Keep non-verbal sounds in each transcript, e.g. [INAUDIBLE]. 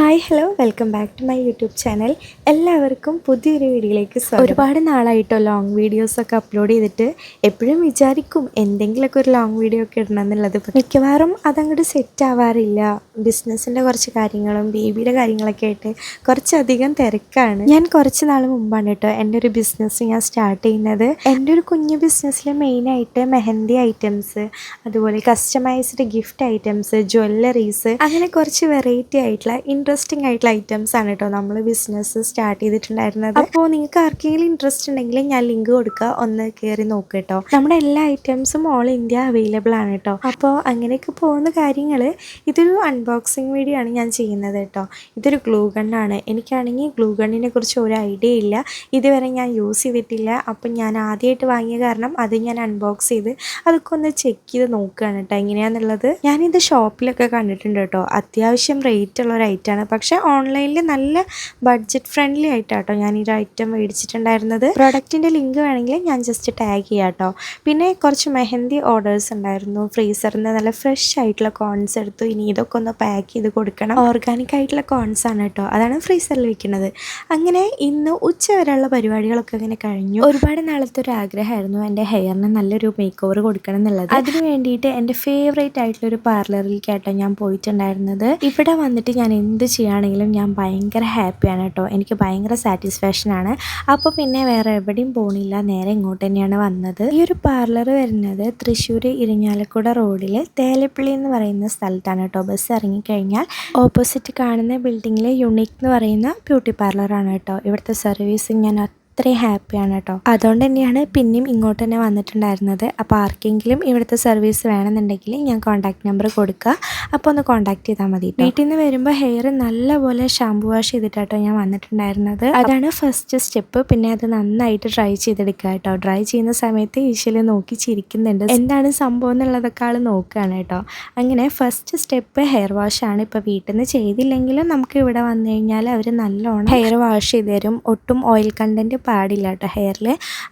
Hi hello welcome back to my YouTube channel എല്ലാവർക്കും പുതിയൊരു വീഡിയോയിലേക്ക് സ്വാഗതം. ഒരുപാട് നാളായിട്ടോ ലോങ് വീഡിയോസൊക്കെ അപ്ലോഡ് ചെയ്തിട്ട്. എപ്പോഴും വിചാരിക്കും എന്തെങ്കിലുമൊക്കെ ഒരു ലോങ് വീഡിയോ ഒക്കെ ഇടണം എന്നുള്ളത്. [LAUGHS] മിക്കവാറും അതങ്ങോട്ട് സെറ്റ് ആവാറില്ല. ബിസിനസ്സിന്റെ കുറച്ച് കാര്യങ്ങളും ബേബിയുടെ കാര്യങ്ങളൊക്കെ ആയിട്ട് കുറച്ചധികം തിരക്കാണ്. ഞാൻ കുറച്ച് നാൾ മുമ്പാണ് കേട്ടോ എന്റെ ഒരു ബിസിനസ് ഞാൻ സ്റ്റാർട്ട് ചെയ്യുന്നത്. എന്റെ ഒരു കുഞ്ഞു ബിസിനസ്സിൽ മെയിനായിട്ട് മെഹന്തി ഐറ്റംസ് അതുപോലെ കസ്റ്റമൈസ്ഡ് ഗിഫ്റ്റ് ഐറ്റംസ് ജ്വല്ലറീസ് അങ്ങനെ കുറച്ച് വെറൈറ്റി ആയിട്ടുള്ള ഇൻട്രസ്റ്റിംഗ് ആയിട്ടുള്ള ഐറ്റംസ് ആണ് കേട്ടോ നമ്മൾ ബിസിനസ് സ്റ്റാർട്ട് ചെയ്തിട്ടുണ്ടായിരുന്നത്. അപ്പോൾ നിങ്ങൾക്ക് ആർക്കെങ്കിലും ഇൻട്രസ്റ്റ് ഉണ്ടെങ്കിൽ ഞാൻ ലിങ്ക് കൊടുക്കുക ഒന്ന് കയറി നോക്കുക കേട്ടോ നമ്മുടെ എല്ലാ ഐറ്റംസും ഓൾ ഇന്ത്യ അവൈലബിൾ ആണ് കേട്ടോ അപ്പോൾ അങ്ങനെയൊക്കെ പോകുന്ന കാര്യങ്ങൾ ഇതൊരു അൺബോക്സിങ് വീഡിയോ ആണ് ഞാൻ ചെയ്യുന്നത് കേട്ടോ ഇതൊരു ഗ്ലൂ ഗണ്ണാണ് എനിക്കാണെങ്കിൽ ഗ്ലൂ ഗണ്ണിനെ കുറിച്ച് ഒരു ഐഡിയ ഇല്ല. ഇതുവരെ ഞാൻ യൂസ് ചെയ്തിട്ടില്ല. അപ്പം ഞാൻ ആദ്യമായിട്ട് വാങ്ങിയ കാരണം അത് ഞാൻ അൺബോക്സ് ചെയ്ത് അതൊക്കെ ഒന്ന് ചെക്ക് ചെയ്ത് നോക്കുകയാണ് കേട്ടോ എങ്ങനെയാണെന്നുള്ളത് ഞാനിത് ഷോപ്പിലൊക്കെ കണ്ടിട്ടുണ്ട് കേട്ടോ അത്യാവശ്യം റേറ്റ് ഉള്ള ഒരു ഐറ്റമാണ് പക്ഷേ ഓൺലൈനിൽ നല്ല ബഡ്ജറ്റ് ഫ്രണ്ട്ലി ആയിട്ടാട്ടോ ഞാൻ ഈ ഒരു ഐറ്റം മേടിച്ചിട്ടുണ്ടായിരുന്നത്. പ്രൊഡക്റ്റിന്റെ ലിങ്ക് വേണമെങ്കിൽ ഞാൻ ജസ്റ്റ് ടാഗ് ചെയ്യാം കേട്ടോ പിന്നെ കുറച്ച് മെഹന്തി ഓർഡേഴ്സ് ഉണ്ടായിരുന്നു. ഫ്രീസറിൽ നിന്ന് നല്ല ഫ്രഷ് ആയിട്ടുള്ള കോൺസ് എടുത്തു. ഇനി ഇതൊക്കെ ഒന്ന് പാക്ക് ചെയ്ത് കൊടുക്കണം. ഓർഗാനിക് ആയിട്ടുള്ള കോൺസ് ആണ് കേട്ടോ. അതാണ് ഫ്രീസറിൽ വെക്കുന്നത്. അങ്ങനെ ഇന്ന് ഉച്ച വരെയുള്ള പരിപാടികളൊക്കെ ഇങ്ങനെ കഴിഞ്ഞു. ഒരുപാട് നാളത്തെ ഒരു ആഗ്രഹമായിരുന്നു എന്റെ ഹെയറിന് നല്ലൊരു മേക്ക് ഓവർ കൊടുക്കണം എന്നുള്ളത്. അതിന് വേണ്ടിയിട്ട് എന്റെ ഫേവറേറ്റ് ആയിട്ടുള്ള ഒരു പാർലറിലേക്കാട്ടോ ഞാൻ പോയിട്ടുണ്ടായിരുന്നത്. ഇവിടെ വന്നിട്ട് ഞാൻ എന്ത് ചെയ്യുകയാണെങ്കിലും ഞാൻ ഭയങ്കര ഹാപ്പിയാണ് കേട്ടോ. എനിക്ക് ഭയങ്കര സാറ്റിസ്ഫാക്ഷൻ ആണ്. അപ്പോൾ പിന്നെ വേറെ എവിടെയും പോണില്ല. നേരെ ഇങ്ങോട്ട് തന്നെയാണ് വന്നത്. ഈ ഒരു പാർലർ വരുന്നത് തൃശ്ശൂർ ഇരിഞ്ഞാലക്കുട റോഡിൽ തേലപ്പള്ളി എന്ന് പറയുന്ന സ്ഥലത്താണ് കേട്ടോ. ബസ് ഇറങ്ങിക്കഴിഞ്ഞാൽ ഓപ്പോസിറ്റ് കാണുന്ന ബിൽഡിങ്ങിലെ യുണീക്ക് എന്ന് പറയുന്ന ബ്യൂട്ടി പാർലറാണ് കേട്ടോ. ഇവിടുത്തെ സർവീസ് ഞാൻ അത്രയും ഹാപ്പിയാണ് കേട്ടോ. അതുകൊണ്ട് തന്നെയാണ് പിന്നെയും ഇങ്ങോട്ട് തന്നെ വന്നിട്ടുണ്ടായിരുന്നത്. അപ്പോൾ ആർക്കെങ്കിലും ഇവിടുത്തെ സർവീസ് വേണമെന്നുണ്ടെങ്കിൽ ഞാൻ കോൺടാക്ട് നമ്പർ കൊടുക്കുക. അപ്പോൾ ഒന്ന് കോൺടാക്ട് ചെയ്താൽ മതി. ട്ടോ. വീട്ടിൽ നിന്ന് വരുമ്പോൾ ഹെയർ നല്ലപോലെ ഷാമ്പു വാഷ് ചെയ്തിട്ടാട്ടോ ഞാൻ വന്നിട്ടുണ്ടായിരുന്നത്. അതാണ് ഫസ്റ്റ് സ്റ്റെപ്പ് പിന്നെ അത് നന്നായിട്ട് ഡ്രൈ ചെയ്തെടുക്കുക കേട്ടോ. ഡ്രൈ ചെയ്യുന്ന സമയത്ത് ഈശ്വൽ നോക്കി ചിരിക്കുന്നുണ്ട്. എന്താണ് സംഭവം എന്നുള്ളതൊക്കെ ആൾ നോക്കുകയാണ് കേട്ടോ. അങ്ങനെ ഫസ്റ്റ് സ്റ്റെപ്പ് ഹെയർ വാഷ് ആണ് ഇപ്പോൾ വീട്ടിൽ നിന്ന് ചെയ്തില്ലെങ്കിലും നമുക്ക് ഇവിടെ വന്നു കഴിഞ്ഞാൽ അവർ നല്ലോണം ഹെയർ വാഷ് ചെയ്ത് തരും. ഒട്ടും ഓയിൽ കണ്ടന്റ് പാടില്ല കേട്ടോ ഹെയറിൽ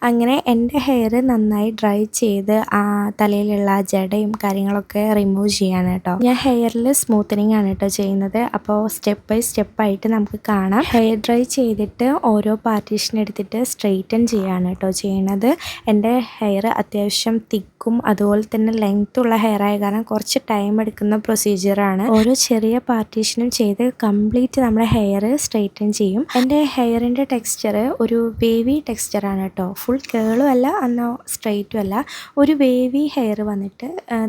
അങ്ങനെ എന്റെ ഹെയർ നന്നായി ഡ്രൈ ചെയ്ത് ആ തലയിലുള്ള ജടയും കാര്യങ്ങളൊക്കെ റിമൂവ് ചെയ്യാണ് കേട്ടോ. ഞാൻ ഹെയറിൽ സ്മൂത്തനിങ് ആണ് കേട്ടോ ചെയ്യുന്നത്. അപ്പോൾ സ്റ്റെപ്പ് ബൈ സ്റ്റെപ്പായിട്ട് നമുക്ക് കാണാം. ഹെയർ ഡ്രൈ ചെയ്തിട്ട് ഓരോ പാർട്ടീഷൻ എടുത്തിട്ട് സ്ട്രെയിറ്റൻ ചെയ്യാണ് കേട്ടോ ചെയ്യണത്. എന്റെ ഹെയർ അത്യാവശ്യം തിക്കും അതുപോലെ തന്നെ ലെങ്ത് ഉള്ള ഹെയർ ആയ കാരണം കുറച്ച് ടൈം എടുക്കുന്ന പ്രൊസീജിയറാണ് ഓരോ ചെറിയ പാർട്ടീഷനും ചെയ്ത് കംപ്ലീറ്റ് നമ്മുടെ ഹെയർ സ്ട്രെയിറ്റൻ ചെയ്യും. എന്റെ ഹെയറിന്റെ ടെക്സ്ചർ ഒരു വേവി ടെക്സ്ചറാണ് കേട്ടോ. ഫുൾ കേളും അല്ല എന്നാൽ സ്ട്രെയിറ്റും അല്ല. ഒരു വേവി ഹെയർ വന്നിട്ട്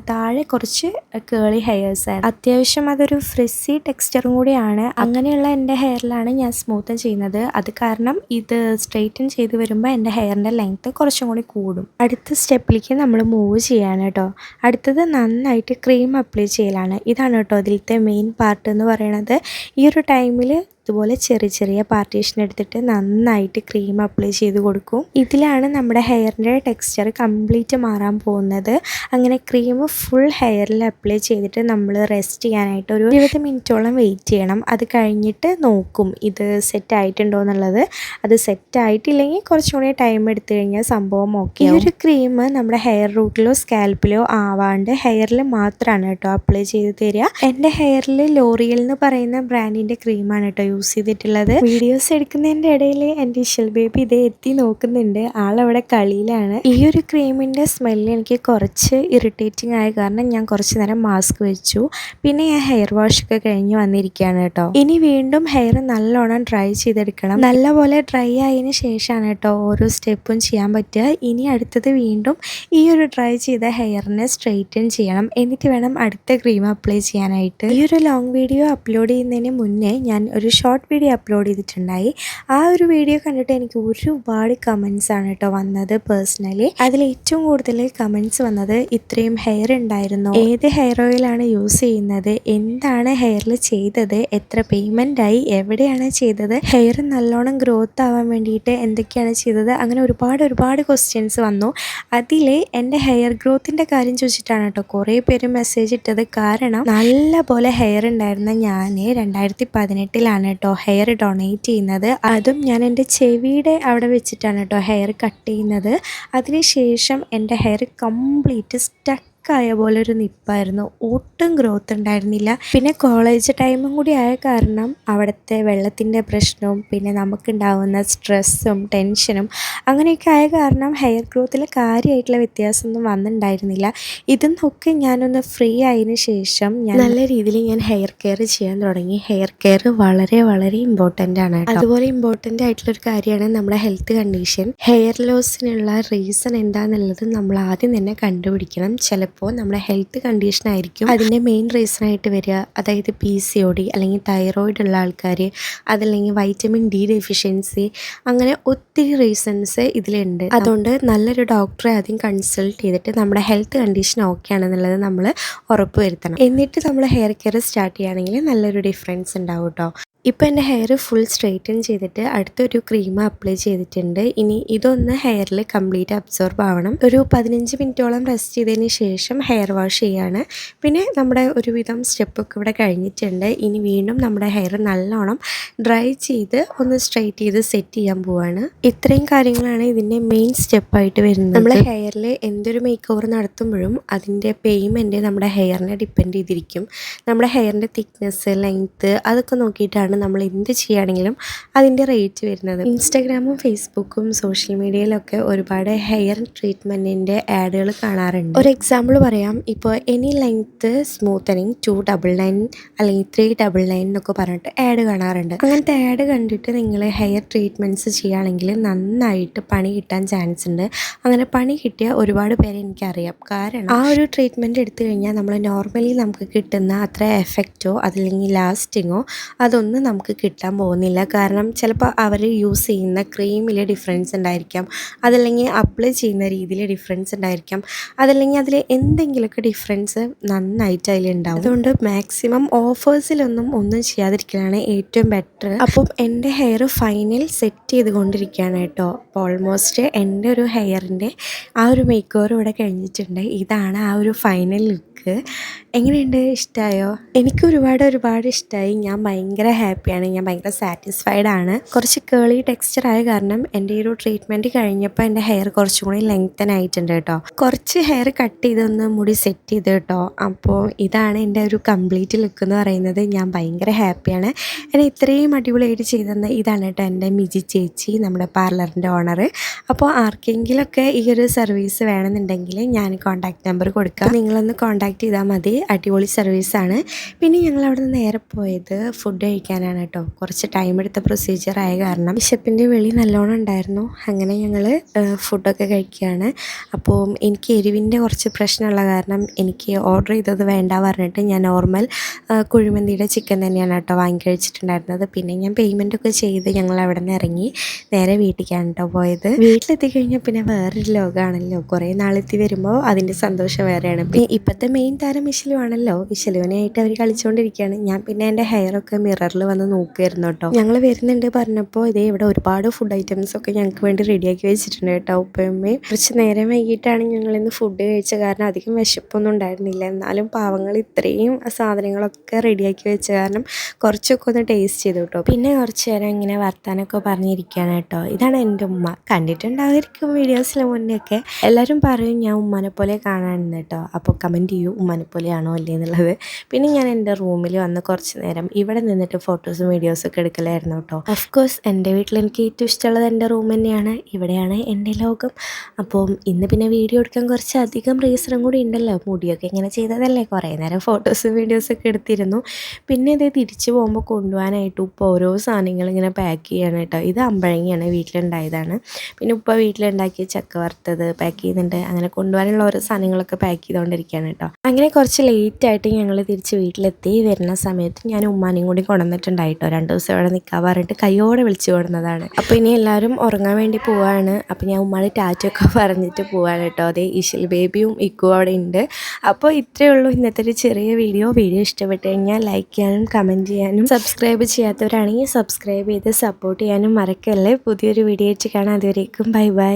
താഴെ കുറച്ച് കേളി ഹെയർസ് ആണ്. അത്യാവശ്യം അതൊരു ഫ്രിസി ടെക്സ്ചറും കൂടിയാണ്. അങ്ങനെയുള്ള എന്റെ ഹെയറിലാണ് ഞാൻ സ്മൂത്തൻ ചെയ്യുന്നത്. അത് കാരണം ഇത് സ്ട്രെയിറ്റൻ ചെയ്ത് വരുമ്പോൾ എന്റെ ഹെയറിന്റെ ലെങ്ത്ത് കുറച്ചും കൂടി കൂടും. അടുത്ത സ്റ്റെപ്പിലേക്ക് നമ്മൾ മൂവ് ചെയ്യാണ് കേട്ടോ അടുത്തത് നന്നായിട്ട് ക്രീം അപ്ലൈ ചെയ്യലാണ്. ഇതാണ് കേട്ടോ ഇതിലത്തെ മെയിൻ പാർട്ട് എന്ന് പറയണത് ഈ ഒരു ടൈമിൽ ഇതുപോലെ ചെറിയ ചെറിയ പാർട്ടീഷൻ എടുത്തിട്ട് നന്നായിട്ട് ക്രീം അപ്ലൈ ചെയ്ത് കൊടുക്കും. ഇതിലാണ് നമ്മുടെ ഹെയറിന്റെ ടെക്സ്ചർ കംപ്ലീറ്റ് മാറാൻ പോകുന്നത്. അങ്ങനെ ക്രീം ഫുൾ ഹെയറിൽ അപ്ലൈ ചെയ്തിട്ട് നമ്മൾ റെസ്റ്റ് ചെയ്യാനായിട്ട് ഒരു ഇരുപത് മിനിറ്റോളം വെയിറ്റ് ചെയ്യണം. അത് കഴിഞ്ഞിട്ട് നോക്കും ഇത് സെറ്റ് ആയിട്ടുണ്ടോ എന്നുള്ളത്. അത് സെറ്റ് ആയിട്ടില്ലെങ്കിൽ കുറച്ചും കൂടി ടൈം എടുത്തു കഴിഞ്ഞാൽ സംഭവം ഓക്കെ ഈ ഒരു ക്രീം നമ്മുടെ ഹെയർ റൂട്ടിലോ സ്കാൽപ്പിലോ ആവാണ്ട് ഹെയറിൽ മാത്രമാണ് കേട്ടോ അപ്ലൈ ചെയ്ത് തരിക. എന്റെ ഹെയറിൽ ലോറിയൽ എന്ന് പറയുന്ന ബ്രാൻഡിന്റെ ക്രീമാണ് കേട്ടോ യൂസ് ചെയ്തിട്ടുള്ളത്. വീഡിയോസ് എടുക്കുന്നതിന്റെ ഇടയിൽ എന്റെ ഇഷൽ ബേബി ഇതേ എത്തി നോക്കുന്നുണ്ട്. ആളവിടെ കളിയിലാണ്. ഈ ഒരു ക്രീമിന്റെ സ്മെല്ല് എനിക്ക് കുറച്ച് ഇറിറ്റേറ്റിംഗ് ആയ കാരണം ഞാൻ കുറച്ച് നേരം മാസ്ക് വെച്ചു. പിന്നെ ഞാൻ ഹെയർ വാഷ് ഒക്കെ കഴിഞ്ഞ് വന്നിരിക്കുകയാണ് കേട്ടോ. ഇനി വീണ്ടും ഹെയർ നല്ലോണം ഡ്രൈ ചെയ്തെടുക്കണം. നല്ലപോലെ ഡ്രൈ ആയതിന് ശേഷമാണ് കേട്ടോ ഓരോ സ്റ്റെപ്പും ചെയ്യാൻ പറ്റുക. ഇനി അടുത്തത് വീണ്ടും ഈ ഒരു ഡ്രൈ ചെയ്ത ഹെയറിനെ സ്ട്രെയിറ്റൻ ചെയ്യണം. എന്നിട്ട് വേണം അടുത്ത ക്രീം അപ്ലൈ ചെയ്യാനായിട്ട്. ഈ ഒരു ലോങ് വീഡിയോ അപ്ലോഡ് ചെയ്യുന്നതിന് മുന്നേ ഞാൻ ഒരു വീഡിയോ അപ്ലോഡ് ചെയ്തിട്ടുണ്ടായി. ആ ഒരു വീഡിയോ കണ്ടിട്ട് എനിക്ക് ഒരുപാട് കമൻസ് ആണ് കേട്ടോ വന്നത് പേഴ്സണലി അതിൽ ഏറ്റവും കൂടുതൽ കമൻസ് വന്നത് ഇത്രയും ഹെയർ ഉണ്ടായിരുന്നു. ഏത് ഹെയർ ഓയിലാണ് യൂസ് ചെയ്യുന്നത്? എന്താണ് ഹെയറിൽ ചെയ്തത്? എത്ര പേയ്മെന്റ് ആയി? എവിടെയാണ് ചെയ്തത്? ഹെയർ നല്ലോണം ഗ്രോത്ത് ആവാൻ വേണ്ടിയിട്ട് എന്തൊക്കെയാണ് ചെയ്തത്? അങ്ങനെ ഒരുപാട് ഒരുപാട് ക്വസ്റ്റ്യൻസ് വന്നു. അതിൽ എന്റെ ഹെയർ ഗ്രോത്തിന്റെ കാര്യം ചോദിച്ചിട്ടാണ് കേട്ടോ കുറേ പേര് മെസ്സേജ് ഇട്ടത്. കാരണം നല്ല പോലെ ഹെയർ ഉണ്ടായിരുന്ന ഞാൻ രണ്ടായിരത്തി പതിനെട്ടിലാണ് കേട്ടോ ഹെയർ ഡൊണേറ്റ് ചെയ്യുന്നത്. അതും ഞാൻ എന്റെ ചെവിയുടെ അവിടെ വെച്ചിട്ടാണ് കേട്ടോ ഹെയർ കട്ട് ചെയ്യുന്നത്. അതിനുശേഷം എന്റെ ഹെയർ കംപ്ലീറ്റ് സ്റ്റക്ക് സ്റ്റക്കായ പോലെ ഒരു നിപ്പായിരുന്നു. ഒട്ടും ഗ്രോത്ത് ഉണ്ടായിരുന്നില്ല. പിന്നെ കോളേജ് ടൈമും കൂടി ആയ കാരണം അവിടുത്തെ വെള്ളത്തിന്റെ പ്രശ്നവും പിന്നെ നമുക്കുണ്ടാവുന്ന സ്ട്രെസ്സും ടെൻഷനും അങ്ങനെയൊക്കെ ആയ കാരണം ഹെയർ ഗ്രോത്തിൽ കാര്യമായിട്ടുള്ള വ്യത്യാസമൊന്നും വന്നിട്ടുണ്ടായിരുന്നില്ല ഇതെന്നൊക്കെ ഞാനൊന്ന് ഫ്രീ ആയതിനു ശേഷം ഞാൻ നല്ല രീതിയിൽ ഞാൻ ഹെയർ കെയർ ചെയ്യാൻ തുടങ്ങി. ഹെയർ കെയർ വളരെ വളരെ ഇമ്പോർട്ടന്റ് ആണ് അതുപോലെ ഇമ്പോർട്ടന്റ് ആയിട്ടുള്ള ഒരു കാര്യമാണ് നമ്മുടെ ഹെൽത്ത് കണ്ടീഷൻ ഹെയർ ലോസിനുള്ള റീസൺ എന്താണെന്നുള്ളത് നമ്മൾ ആദ്യം തന്നെ കണ്ടുപിടിക്കണം. ചിലപ്പോൾ നമ്മുടെ ഹെൽത്ത് കണ്ടീഷൻ ആയിരിക്കും. അതിന്റെ മെയിൻ റീസൺ ആയിട്ട് വരിക അതായത് പി സി ഒ ഡി അല്ലെങ്കിൽ തൈറോയിഡ് ഉള്ള ആൾക്കാർ അതല്ലെങ്കിൽ വൈറ്റമിൻ ഡി ഡെഫിഷ്യൻസി അങ്ങനെ ഒത്തിരി റീസൺസ് ഇതിലുണ്ട്. അതുകൊണ്ട് നല്ലൊരു ഡോക്ടറെ ആദ്യം കൺസൾട്ട് ചെയ്തിട്ട് നമ്മുടെ ഹെൽത്ത് കണ്ടീഷൻ ഓക്കെ ആണെന്നുള്ളത് നമ്മൾ ഉറപ്പ് വരുത്തണം. എന്നിട്ട് നമ്മൾ ഹെയർ കെയർ സ്റ്റാർട്ട് ചെയ്യുകയാണെങ്കിൽ നല്ലൊരു ഡിഫറൻസ് ഉണ്ടാവും കേട്ടോ ഇപ്പോൾ എന്റെ ഹെയർ ഫുൾ സ്ട്രെയിറ്റൻ ചെയ്തിട്ട് അടുത്തൊരു ക്രീം അപ്ലൈ ചെയ്തിട്ടുണ്ട്. ഇനി ഇതൊന്ന് ഹെയറിൽ കംപ്ലീറ്റ് അബ്സോർബ് ആവണം. ഒരു പതിനഞ്ച് മിനിറ്റോളം റെസ്റ്റ് ചെയ്തതിന് ശേഷം ഹെയർ വാഷ് ചെയ്യാണ്. പിന്നെ നമ്മുടെ ഒരുവിധം സ്റ്റെപ്പൊക്കെ ഇവിടെ കഴിഞ്ഞിട്ടുണ്ട്. ഇനി വീണ്ടും നമ്മുടെ ഹെയർ നല്ലോണം ഡ്രൈ ചെയ്ത് ഒന്ന് സ്ട്രെയിറ്റ് ചെയ്ത് സെറ്റ് ചെയ്യാൻ പോവാണ്. ഇത്രയും കാര്യങ്ങളാണ് ഇതിന്റെ മെയിൻ സ്റ്റെപ്പായിട്ട് വരുന്നത്. നമ്മൾ ഹെയറിൽ എന്തൊരു മേക്ക് ഓവർ നടത്തുമ്പോഴും അതിന്റെ പേയ്മെന്റ് നമ്മുടെ ഹെയറിനെ ഡിപ്പെൻഡ് ചെയ്തിരിക്കും. നമ്മുടെ ഹെയറിന്റെ തിക്നെസ് ലെങ്ത്ത് അതൊക്കെ നോക്കിയിട്ടാണ് നമ്മൾ എന്ത് ചെയ്യുകയാണെങ്കിലും അതിന്റെ റേറ്റ് വരുന്നത്. ഇൻസ്റ്റാഗ്രാമും ഫേസ്ബുക്കും സോഷ്യൽ മീഡിയയിലൊക്കെ ഒരുപാട് ഹെയർ ട്രീറ്റ്മെന്റിന്റെ ആഡുകൾ കാണാറുണ്ട്. ഒരു എക്സാമ്പിൾ പറയാം. ഇപ്പോൾ any length smoothening two double nine അല്ലെങ്കിൽ ത്രീ ഡബിൾ നയൻ എന്നൊക്കെ പറഞ്ഞിട്ട് ആഡ് കാണാറുണ്ട്. അങ്ങനത്തെ ആഡ് കണ്ടിട്ട് നിങ്ങൾ ഹെയർ ട്രീറ്റ്മെന്റ്സ് ചെയ്യുകയാണെങ്കിൽ നന്നായിട്ട് പണി കിട്ടാൻ ചാൻസ് ഉണ്ട്. അങ്ങനെ പണി കിട്ടിയ ഒരുപാട് പേരെ എനിക്കറിയാം. കാരണം ആ ഒരു ട്രീറ്റ്മെന്റ് എടുത്തു കഴിഞ്ഞാൽ നമ്മൾ നോർമലി നമുക്ക് കിട്ടുന്ന അത്ര എഫക്റ്റോ അതല്ലെങ്കിൽ ലാസ്റ്റിങ്ങോ അതൊന്നും നമുക്ക് കിട്ടാൻ പോകുന്നില്ല. കാരണം ചിലപ്പോൾ അവർ യൂസ് ചെയ്യുന്ന ക്രീമിൽ ഡിഫറൻസ് ഉണ്ടായിരിക്കാം. അതല്ലെങ്കിൽ അപ്ലൈ ചെയ്യുന്ന രീതിയിൽ ഡിഫറൻസ് ഉണ്ടായിരിക്കാം. അതല്ലെങ്കിൽ അതിൽ എന്തെങ്കിലുമൊക്കെ ഡിഫറൻസ് നന്നായിട്ട് അതിലുണ്ടാവും അതുകൊണ്ട് മാക്സിമം ഓഫേഴ്സിലൊന്നും ഒന്നും ചെയ്യാതിരിക്കലാണ് ഏറ്റവും ബെറ്റർ അപ്പം എന്റെ ഹെയർ ഫൈനൽ സെറ്റ് ചെയ്തുകൊണ്ടിരിക്കുകയാണ് കേട്ടോ. അപ്പോൾ ഓൾമോസ്റ്റ് എന്റെ ഒരു ഹെയറിന്റെ ആ ഒരു മേക്ക് ഓവർ ഇവിടെ കഴിഞ്ഞിട്ടുണ്ട്. ഇതാണ് ആ ഒരു ഫൈനൽ ലുക്ക് എങ്ങനെയുണ്ട്? ഇഷ്ടമായോ എനിക്ക് ഒരുപാട് ഒരുപാട് ഇഷ്ടമായി ഞാൻ ഭയങ്കര ഹാപ്പിയാണ്. ഞാൻ ഭയങ്കര സാറ്റിസ്ഫൈഡ് ആണ്. കുറച്ച് കേളി ടെക്സ്ചർ ആയ കാരണം എന്റെ ഈ ഒരു ട്രീറ്റ്മെന്റ് കഴിഞ്ഞപ്പോൾ എന്റെ ഹെയർ കുറച്ചും കൂടി ലെങ്തൻ ആയിട്ടുണ്ട് കേട്ടോ. കുറച്ച് ഹെയർ കട്ട് ചെയ്തൊന്ന് മുടി സെറ്റ് ചെയ്ത് കേട്ടോ. അപ്പോൾ ഇതാണ് എന്റെ ഒരു കംപ്ലീറ്റ് ലുക്ക് എന്ന് പറയുന്നത്. ഞാൻ ഭയങ്കര ഹാപ്പിയാണ് എന്നെ ഇത്രയും അടിപൊളിയായിട്ട് ചെയ്തെന്ന് ഇതാണ് കേട്ടോ എന്റെ മിജി ചേച്ചി നമ്മുടെ പാർലറിന്റെ ഓണർ അപ്പോൾ ആർക്കെങ്കിലുമൊക്കെ ഈ ഒരു സർവീസ് വേണമെന്നുണ്ടെങ്കിൽ ഞാൻ കോൺടാക്ട് നമ്പർ കൊടുക്കാം. നിങ്ങളൊന്ന് കോൺടാക്ട് ചെയ്താൽ മതി. അടിപൊളി സർവീസാണ് പിന്നെ ഞങ്ങൾ അവിടെ നിന്ന് നേരെ പോയത് ഫുഡ് കഴിക്കാനാണ് കേട്ടോ കുറച്ച് ടൈം എടുത്ത പ്രൊസീജിയർ ആയ കാരണം വിശപ്പിന്റെ വെളി നല്ലോണം ഉണ്ടായിരുന്നു. അങ്ങനെ ഞങ്ങൾ ഫുഡൊക്കെ കഴിക്കുകയാണ്. അപ്പോൾ എനിക്ക് എരിവിന്റെ കുറച്ച് പ്രശ്നമുള്ള കാരണം എനിക്ക് ഓർഡർ ചെയ്തത് വേണ്ട പറഞ്ഞിട്ട് ഞാൻ നോർമൽ കുഴിമന്തിയുടെ ചിക്കൻ തന്നെയാണ് കേട്ടോ വാങ്ങി കഴിച്ചിട്ടുണ്ടായിരുന്നത്. പിന്നെ ഞാൻ പേയ്മെന്റ് ഒക്കെ ചെയ്ത് ഞങ്ങൾ അവിടെ നിന്ന് ഇറങ്ങി നേരെ വീട്ടിലേക്കാണ് കേട്ടോ പോയത്. വീട്ടിലെത്തി കഴിഞ്ഞാൽ പിന്നെ വേറൊരു ലോകമാണല്ലോ. കുറേ നാളെത്തി വരുമ്പോൾ അതിന്റെ സന്തോഷം വേറെയാണ്. ഇപ്പോഴത്തെ മെയിൻ താരം വിശലുവാണല്ലോ വിശലുവിനായിട്ട് അവർ കളിച്ചുകൊണ്ടിരിക്കുകയാണ് ഞാൻ പിന്നെ എന്റെ ഹെയറൊക്കെ മിററിൽ വന്ന് നോക്കുമായിരുന്നു കേട്ടോ. ഞങ്ങൾ വരുന്നുണ്ട് പറഞ്ഞപ്പോൾ ഇതേ ഇവിടെ ഒരുപാട് ഫുഡ് ഐറ്റംസ് ഒക്കെ ഞങ്ങൾക്ക് വേണ്ടി റെഡിയാക്കി വെച്ചിട്ടുണ്ട് കേട്ടോ ഉപ്പയമ്മയും. കുറച്ച് നേരം വൈകിട്ടാണ് ഞങ്ങൾ ഇന്ന് ഫുഡ് കഴിച്ച കാരണം അധികം വിശപ്പൊന്നും ഉണ്ടായിരുന്നില്ല. എന്നാലും പാവങ്ങൾ ഇത്രയും സാധനങ്ങളൊക്കെ റെഡിയാക്കി വെച്ച കാരണം കുറച്ചൊക്കെ ഒന്ന് ടേസ്റ്റ് ചെയ്തു കേട്ടോ. പിന്നെ കുറച്ച് നേരം ഇങ്ങനെ വർത്താനൊക്കെ പറഞ്ഞിരിക്കുകയാണ് കേട്ടോ. ഇതാണ് എന്റെ ഉമ്മ. കണ്ടിട്ടുണ്ടായിരിക്കും വീഡിയോസിലെ മുന്നേ ഒക്കെ എല്ലാവരും പറയും ഞാൻ ഉമ്മനെ പോലെ കാണാനെന്ന് കേട്ടോ. അപ്പോൾ കമന്റ് ചെയ്യൂ. ഉമ്മാനെ പോലെയാണോ അല്ലേ എന്നുള്ളത് പിന്നെ ഞാൻ എന്റെ റൂമിൽ വന്ന് കുറച്ച് നേരം ഇവിടെ നിന്നിട്ട് ഫോട്ടോസും വീഡിയോസും ഒക്കെ എടുക്കലായിരുന്നു കേട്ടോ. കോഴ്സ് എന്റെ വീട്ടിൽ എനിക്ക് ഏറ്റവും ഇഷ്ടമുള്ളത് എന്റെ റൂം തന്നെയാണ്. ഇവിടെയാണ് എന്റെ ലോകം. അപ്പോൾ ഇന്ന് പിന്നെ വീഡിയോ എടുക്കാൻ കുറച്ച് അധികം റീസണും കൂടി ഉണ്ടല്ലോ. മുടിയൊക്കെ ഇങ്ങനെ ചെയ്തതല്ലേ? കുറേ നേരം ഫോട്ടോസും വീഡിയോസും ഒക്കെ എടുത്തിരുന്നു. പിന്നെ ഇത് തിരിച്ചു പോകുമ്പോൾ കൊണ്ടുപോകാനായിട്ട് ഉപ്പ ഓരോ സാധനങ്ങൾ ഇങ്ങനെ പാക്ക് ചെയ്യാണ് കേട്ടോ. ഇത് അമ്പഴങ്ങിയാണ് വീട്ടിലുണ്ടായതാണ്. പിന്നെ ഉപ്പ വീട്ടിലുണ്ടാക്കിയ ചക്ക വറുത്തത് പാക്ക് ചെയ്യുന്നുണ്ട് അങ്ങനെ കൊണ്ടുപോകാനുള്ള ഓരോ സാധനങ്ങളൊക്കെ പാക്ക് ചെയ്തുകൊണ്ടിരിക്കുകയാണ് കേട്ടോ. അങ്ങനെ കുറച്ച് ലേറ്റായിട്ട് ഞങ്ങൾ തിരിച്ച് വീട്ടിലെത്തി. വരുന്ന സമയത്ത് ഞാൻ ഉമ്മാനെയും കൂടി കൊണ്ടുവന്നിട്ടുണ്ടായിട്ടോ. രണ്ട് ദിവസം ഇവിടെ നിൽക്കാൻ പറഞ്ഞിട്ട് കൈയോടെ വിളിച്ചു കൊടുന്നതാണ് അപ്പോൾ ഇനി എല്ലാവരും ഉറങ്ങാൻ വേണ്ടി പോവാണ്. അപ്പോൾ ഞാൻ ഉമ്മാടെ ടാറ്റൊക്കെ [LAUGHS] പറഞ്ഞിട്ട് പോവാണ് കേട്ടോ. അതേ ഇഷിൽ ബേബിയും ഇക്കു അവിടെ ഉണ്ട്. അപ്പോൾ ഇത്രയേ ഉള്ളൂ ഇന്നത്തെ ഒരു ചെറിയ വീഡിയോ. വീഡിയോ ഇഷ്ടപ്പെട്ട് കഴിഞ്ഞാൽ ലൈക്ക് ചെയ്യാനും കമന്റ് ചെയ്യാനും സബ്സ്ക്രൈബ് ചെയ്യാത്തവരാണെങ്കിൽ സബ്സ്ക്രൈബ് ചെയ്ത് സപ്പോർട്ട് ചെയ്യാനും മറക്കല്ലേ. പുതിയൊരു വീഡിയോ വെച്ച് കാണാം. അതുവരേക്കും ബൈ ബൈ